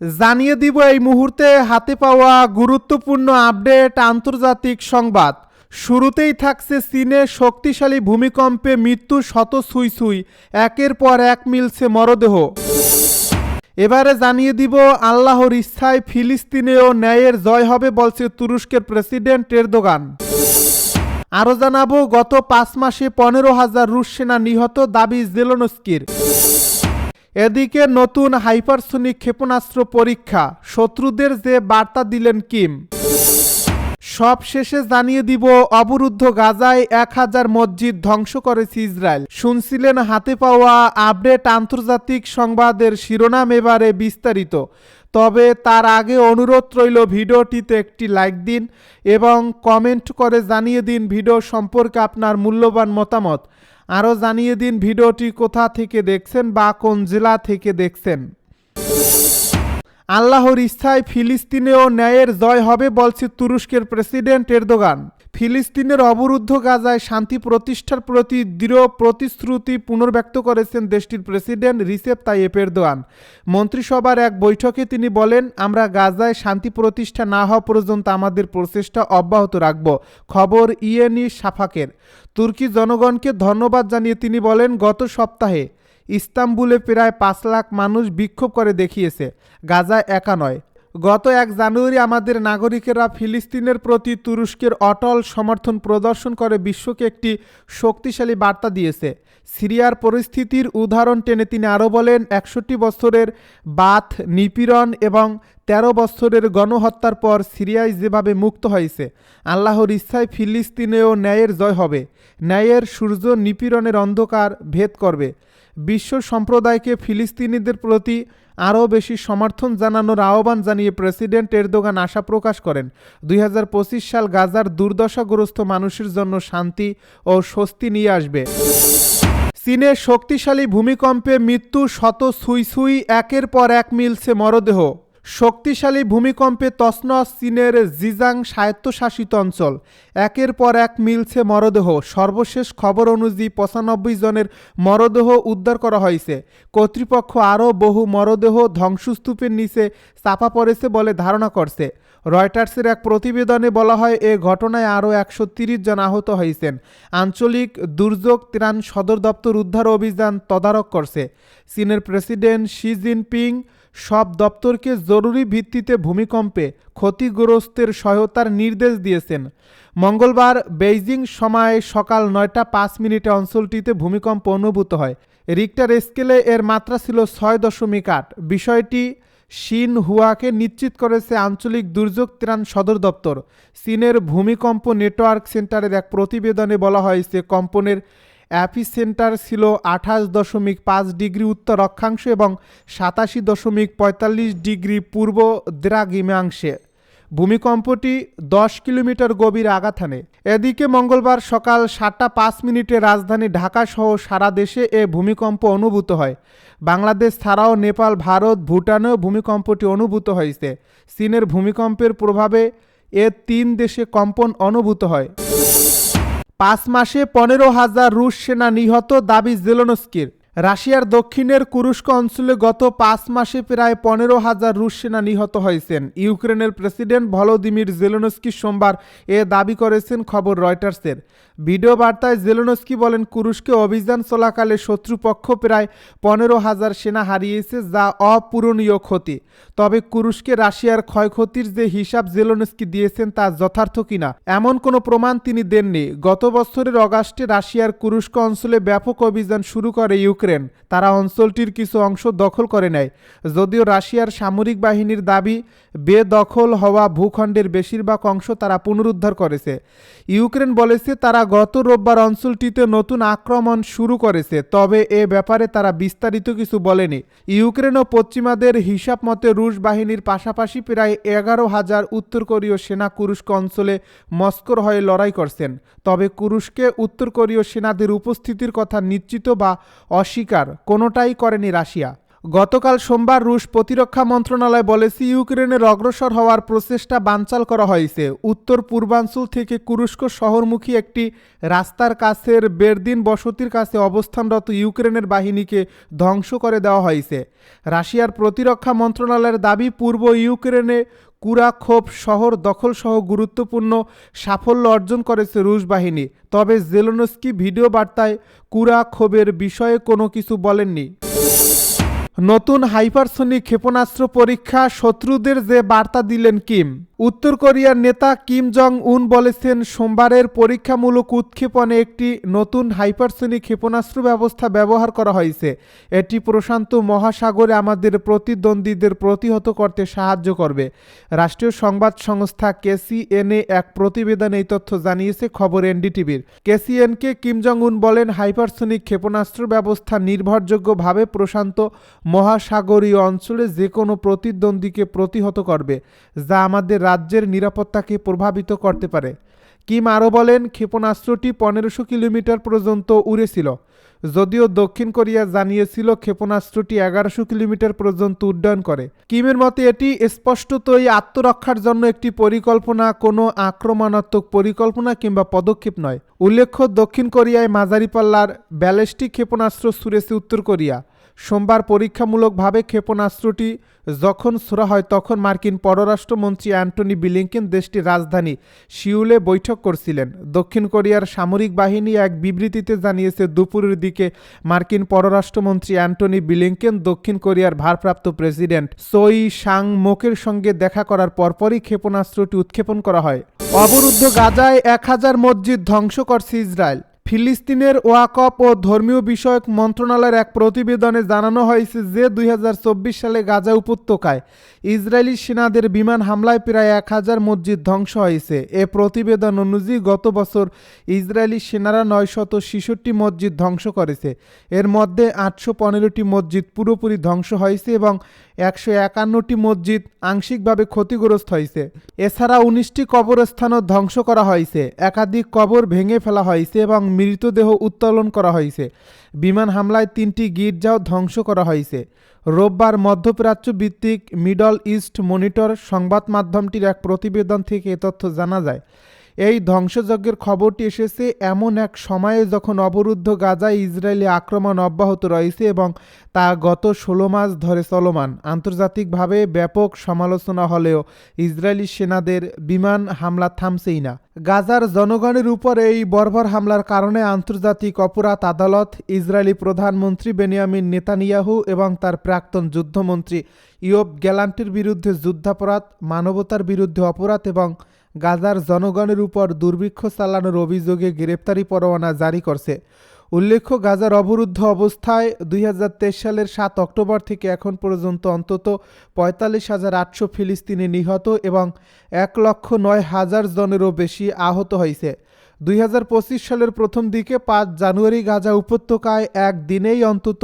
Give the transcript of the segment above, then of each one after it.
জানিয়ে দিব এই মুহূর্তে হাতে পাওয়া গুরুত্বপূর্ণ আপডেট আন্তর্জাতিক সংবাদ। শুরুতেই থাকছে চীনে শক্তিশালী ভূমিকম্পে মৃত্যু শত সুই সুই একের পর এক মিলছে মরদেহ। এবারে জানিয়ে দিব আল্লাহর ইচ্ছায় ফিলিস্তিনেও ন্যায়ের জয় হবে বলছে তুরস্কের প্রেসিডেন্ট এরদোগান। আরও জানাব, গত পাঁচ মাসে পনেরো হাজার রুশ সেনা নিহত দাবি জেলোনস্কির। এদিকে নতুন হাইপারসোনিক ক্ষেপণাস্ত্র পরীক্ষা। শত্রুদের যে বার্তা দিলেন কিম। সব শেষে জানিয়ে দিব, অবরুদ্ধ গাজায় এক হাজার মসজিদ ধ্বংস করেছে ইসরায়েল। শুনছিলেন হাতে পাওয়া আপডেট আন্তর্জাতিক সংবাদের শিরোনাম এবারে বিস্তারিত। তবে তার আগে অনুরোধ রইল ভিডিওটিতে একটি লাইক দিন এবং কমেন্ট করে জানিয়ে দিন ভিডিও সম্পর্কে আপনার মূল্যবান মতামত। আরও জানিয়ে দিন ভিডিওটি কোথা থেকে দেখছেন বা কোন জেলা থেকে দেখছেন। আল্লাহর ইচ্ছায় ফিলিস্তিনেও ন্যায়ের জয় হবে বলছে তুরস্কের প্রেসিডেন্ট এরদোগান। ফিলিস্তিনের অবরুদ্ধ গাজায় শান্তি প্রতিষ্ঠার প্রতি দৃঢ় প্রতিশ্রুতি পুনর্ব্যক্ত করেছেন দেশটির প্রেসিডেন্ট রিসেপ তাইয়েপ এরদোয়ান। মন্ত্রিসভার এক বৈঠকে তিনি বলেন, আমরা গাজায় শান্তি প্রতিষ্ঠা না হওয়া পর্যন্ত আমাদের প্রচেষ্টা অব্যাহত রাখব। খবর ইয়েনি সাফাকের। তুর্কি জনগণকে ধন্যবাদ জানিয়ে তিনি বলেন, গত সপ্তাহে ইস্তাম্বুলে প্রায় পাঁচ লাখ মানুষ বিক্ষোভ করে দেখিয়েছে। গাজা একা নয় গত এক জানুয়ারি আমাদের নাগরিকেরা ফিলিস্তিনের প্রতি তুরস্কের অটল সমর্থন প্রদর্শন করে বিশ্বকে একটি শক্তিশালী বার্তা দিয়েছে। সিরিয়ার পরিস্থিতির উদাহরণ টেনে তিনি আরও বলেন, একষট্টি বছরের বাথ নিপীড়ন এবং তেরো বছরের গণহত্যার পর সিরিয়ায় যেভাবে মুক্ত হয়েছে, আল্লাহর ইচ্ছায় ফিলিস্তিনেও ন্যায়ের জয় হবে। ন্যায়ের সূর্য নিপীড়নের অন্ধকার ভেদ করবে। বিশ্ব সম্প্রদায়কে ফিলিস্তিনিদের প্রতি আরও বেশি সমর্থন জানানোর আহ্বান জানিয়ে প্রেসিডেন্ট এরদোগান আশা প্রকাশ করেন। দুই হাজার পঁচিশ সাল গাজার দুর্দশাগ্রস্ত মানুষের জন্য শান্তি ও স্বস্তি নিয়ে আসবে। চীনের শক্তিশালী ভূমিকম্পে মৃত্যু শত সুই সুই একের পর এক মিলছে মরদেহ। শক্তিশালী ভূমিকম্পে তসনস চীনের জিজাং স্বায়ত্তশাসিত অঞ্চল। একের পর এক মিলছে মরদেহ। সর্বশেষ খবর অনুযায়ী পঁচানব্বই জনের মরদেহ উদ্ধার করা হয়েছে। কর্তৃপক্ষ আরও বহু মরদেহ ধ্বংসস্তূপের নিচে চাপা পড়েছে বলে ধারণা করছে। রয়টার্সের এক প্রতিবেদনে বলা হয়, এ ঘটনায় আরও একশো তিরিশ জন আহত হয়েছেন। আঞ্চলিক দুর্যোগ ত্রাণ সদর দপ্তর উদ্ধার অভিযান তদারক করছে। চীনের প্রেসিডেন্ট শি জিনপিং সব দপ্তরকে জরুরি ভিত্তিতে ভূমিকম্পে ক্ষতিগ্রস্তের সহায়তার নির্দেশ দিয়েছেন। মঙ্গলবার বেইজিং সময় সকাল নয়টা পাঁচ মিনিটে অঞ্চলটিতে ভূমিকম্প অনুভূত হয়। রিক্টার স্কেলে এর মাত্রা ছিল ছয় দশমিক আট। বিষয়টি শিন হুয়াকে নিশ্চিত করেছে আঞ্চলিক দুর্যোগ ত্রাণ সদর দপ্তর। চীনের ভূমিকম্প নেটওয়ার্ক সেন্টারের এক প্রতিবেদনে বলা হয়েছে কম্পনের অ্যাপি সেন্টার ছিল আঠাশ দশমিক পাঁচ ডিগ্রি উত্তর অক্ষাংশ এবং সাতাশি দশমিক পঁয়তাল্লিশ ডিগ্রি পূর্ব দ্রাঘিমাংশে। ভূমিকম্পটি দশ কিলোমিটার গভীর আঘাত হানে। এদিকে মঙ্গলবার সকাল সাতটা পাঁচ মিনিটে রাজধানী ঢাকা সহ সারা দেশে এ ভূমিকম্প অনুভূত হয়। বাংলাদেশ, ছাড়াও নেপাল, ভারত, ভুটানেও ভূমিকম্পটি অনুভূত হয়েছে। চীনের ভূমিকম্পের প্রভাবে এ তিন দেশে কম্পন অনুভূত হয়। পাঁচ মাসে পনেরো হাজার রুশ সেনা নিহত দাবি জেলোনস্কির। রাশিয়ার দক্ষিণের কুরুস্ক অঞ্চলে গত পাঁচ মাসে প্রায় পনেরো হাজার রুশ সেনা নিহত হয়েছেন। ইউক্রেনের প্রেসিডেন্ট ভলোদিমির জেলোনস্কি সোমবার এ দাবি করেছেন খবর রয়টার্সের। ভিডিও বার্তায় জেলোনস্কি বলেন কুরুশকে অভিযান চলাকালে শত্রুপক্ষ প্রায় পনেরো হাজার সেনা হারিয়েছে, যা অপূরণীয় ক্ষতি। তবে কুরুশকে রাশিয়ার ক্ষয়ক্ষতির যে হিসাব জেলোনস্কি দিয়েছেন তা যথার্থ কিনা, এমন কোনো প্রমাণ তিনি দেননি। গত বছরের অগাস্টে রাশিয়ার কুরুস্ক অঞ্চলে ব্যাপক অভিযান শুরু করে ইউক্রেন। তারা অঞ্চলটির কিছু অংশ দখল করে নেয়। যদিও রাশিয়ার সামরিক বাহিনীর দাবি বেদখল হওয়া ভূখণ্ডের বেশিরভাগ অংশ তারা পুনরুদ্ধার করেছে। ইউক্রেন বলেছে তারা গত রোববার অঞ্চলটিতে নতুন আক্রমণ শুরু করেছে, তবে এ ব্যাপারে তারা বিস্তারিত কিছু বলেনি। ইউক্রেন ও পশ্চিমাদের হিসাব মতে রুশ বাহিনীর পাশাপাশি প্রায় এগারো হাজার উত্তর কোরীয় সেনা কুরুস্ক অঞ্চলে মস্কোর হয়ে লড়াই করছেন। তবে কুরুশকে উত্তর কোরীয় সেনাদের উপস্থিতির কথা নিশ্চিত বা অস্বীকার কোনোটাই করেনি রাশিয়া। গতকাল সোমবার রুশ প্রতিরক্ষা মন্ত্রণালয় বলেছে ইউক্রেনের অগ্রসর হওয়ার প্রচেষ্টা বানচাল করা হয়েছে। উত্তর পূর্বাঞ্চল থেকে কুরস্ক শহরমুখী একটি রাস্তার কাছের বেরদিন বসতির কাছে অবস্থানরত ইউক্রেনের বাহিনীকে ধ্বংস করে দেওয়া হয়েছে। রাশিয়ার প্রতিরক্ষা মন্ত্রণালয়ের দাবি, পূর্ব ইউক্রেনে কুরাখোপ শহর দখলসহ গুরুত্বপূর্ণ সাফল্য অর্জন করেছে রুশ বাহিনী। তবে জেলোনস্কি ভিডিও বার্তায় কুরাখোবের বিষয়ে কোনো কিছু বলেননি। নতুন হাইপারসনিক ক্ষেপণাস্ত্র পরীক্ষা শত্রুদের যে বার্তা দিলেন কিম। উত্তর কোরিয়ার নেতা কিম জং উন বলেছেন, সোমবারের পরীক্ষামূলক উৎক্ষেপণে একটি নতুন হাইপারসোনিক ক্ষেপণাস্ত্র ব্যবস্থা ব্যবহার করা হয়েছে। এটি প্রশান্ত মহাসাগরে আমাদের প্রতিদ্বন্দ্বীদের প্রতিহত করতে সাহায্য করবে। রাষ্ট্রীয় সংবাদ সংস্থা কেসিএনএ এক প্রতিবেদনে এই তথ্য জানিয়েছে, খবর এনডিটিভির। কেসিএনকে কিম জং উন বলেন, হাইপারসোনিক ক্ষেপণাস্ত্র ব্যবস্থা নির্ভরযোগ্যভাবে প্রশান্ত মহাসাগরীয় অঞ্চলে যে কোনো প্রতিদ্বন্দ্বীকে প্রতিহত করবে, যা আমাদের রাজ্যের নিরাপত্তাকে প্রভাবিত করতে পারে। কিম আরও বলেন, ক্ষেপণাস্ত্রটি পনেরোশো কিলোমিটার পর্যন্ত উড়েছিল। যদিও দক্ষিণ কোরিয়া জানিয়েছিল ক্ষেপণাস্ত্রটি এগারোশো কিলোমিটার পর্যন্ত উড্ডয়ন করে। কিমের মতে, এটি স্পষ্টতই আত্মরক্ষার জন্য একটি পরিকল্পনা, কোনো আক্রমণাত্মক পরিকল্পনা কিংবা পদক্ষেপ নয়। উল্লেখ্য, দক্ষিণ কোরিয়ায় মাঝারি পাল্লার ব্যালিস্টিক ক্ষেপণাস্ত্র ছুড়েছে উত্তর কোরিয়া। সোমবার পরীক্ষামূলকভাবে ক্ষেপণাস্ত্রটি যখন ছোড়া হয় তখন মার্কিন পররাষ্ট্রমন্ত্রী অ্যান্টনি বিলিংকেন দেশটির রাজধানী সিউলে বৈঠক করছিলেন। দক্ষিণ কোরিয়ার সামরিক বাহিনী এক বিবৃতিতে জানিয়েছে, দুপুরের দিকে মার্কিন পররাষ্ট্রমন্ত্রী অ্যান্টনি বিলিংকেন দক্ষিণ কোরিয়ার ভারপ্রাপ্ত প্রেসিডেন্ট সোই সাং মোকের সঙ্গে দেখা করার পরপরই ক্ষেপণাস্ত্রটি উৎক্ষেপণ করা হয়। অবরুদ্ধ গাজায় এক হাজার মসজিদ ধ্বংস করছে ইসরায়েল। ফিলিস্তিনের ওয়াকফ ও ধর্মীয় বিষয়ক মন্ত্রণালয়ের এক প্রতিবেদনে জানানো হয়েছে যে দুই হাজার চব্বিশ সালে গাজা উপত্যকায় ইসরায়েলি সেনাদের বিমান হামলায় প্রায় এক হাজার মসজিদ ধ্বংস হয়েছে। এ প্রতিবেদন অনুযায়ী গত বছর ইসরায়েলি সেনারা নয়শত ছেষট্টি মসজিদ ধ্বংস করেছে। এর মধ্যে আটশো পনেরোটি মসজিদ পুরোপুরি ধ্বংস হয়েছে এবং একশো একান্নটি মসজিদ আংশিকভাবে ক্ষতিগ্রস্ত হয়েছে। এছাড়া উনিশটি কবরস্থানও ধ্বংস করা হয়েছে। একাধিক কবর ভেঙে ফেলা হয়েছে এবং মৃতদেহ উত্তোলন করা হয়েছে। বিমান হামলায় তিনটি গির্জাও ধ্বংস করা হয়েছে। রোববার মধ্যপ্রাচ্য ভিত্তিক মিডল ইস্ট মনিটর সংবাদ মাধ্যমটির এক প্রতিবেদন থেকে এ তথ্য জানা যায়। এই ধ্বংসযজ্ঞের খবরটি এসেছে এমন এক সময়ে যখন অবরুদ্ধ গাজায় ইসরায়েলি আক্রমণ অব্যাহত রয়েছে এবং তা গত ষোলো মাস ধরে চলমান। আন্তর্জাতিকভাবে ব্যাপক সমালোচনা হলেও ইসরায়েলি সেনাদের বিমান হামলা থামছেই না। গাজার জনগণের উপর এই বর্বর হামলার কারণে আন্তর্জাতিক অপরাধ আদালত, ইসরায়েলি প্রধানমন্ত্রী বেনিয়ামিন নেতানিয়াহু এবং তার প্রাক্তন যুদ্ধমন্ত্রী ইয়ব গ্যালান্টের বিরুদ্ধে যুদ্ধাপরাধ, মানবতার বিরুদ্ধে অপরাধ এবং গাজার জনগণের উপর দুর্ভিক্ষ চালানোর অভিযোগে গ্রেপ্তারি পরোয়ানা জারি করছে। উল্লেখ্য, গাজার অবরুদ্ধ অবস্থায় দুই হাজার তেইশ সালের সাত অক্টোবর থেকে এখন পর্যন্ত অন্তত পঁয়তাল্লিশ হাজার আটশো ফিলিস্তিনি নিহত এবং এক লক্ষ নয় হাজার জনেরও বেশি আহত হয়েছে। দুই হাজার পঁচিশ সালের প্রথম দিকে পাঁচ জানুয়ারি গাজা উপত্যকায় এক দিনেই অন্তত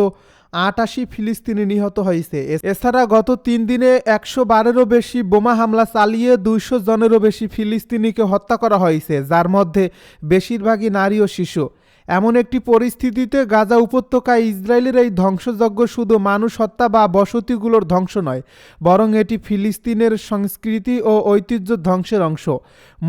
আটাশি ফিলিস্তিনি নিহত হয়েছে। এছাড়া গত তিন দিনে একশো বারেরও বেশি বোমা হামলা চালিয়ে দুইশো জনেরও বেশি ফিলিস্তিনিকে হত্যা করা হয়েছে, যার মধ্যে বেশিরভাগই নারী ও শিশু। এমন একটি পরিস্থিতিতে গাজা উপত্যকায় ইসরায়েলের এই ধ্বংসযজ্ঞ শুধু মানুষ হত্যা বা বসতিগুলোর ধ্বংস নয়, বরং এটি ফিলিস্তিনের সংস্কৃতি ও ঐতিহ্য ধ্বংসের অংশ।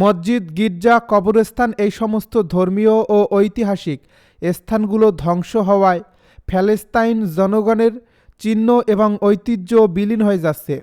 মসজিদ, গির্জা, কবরস্থান এই সমস্ত ধর্মীয় ও ঐতিহাসিক স্থানগুলো ধ্বংস হওয়ায় প্যালেস্তাইন জনগণের চিহ্ন এবং ঐতিহ্য বিলীন হয়ে যাচ্ছে।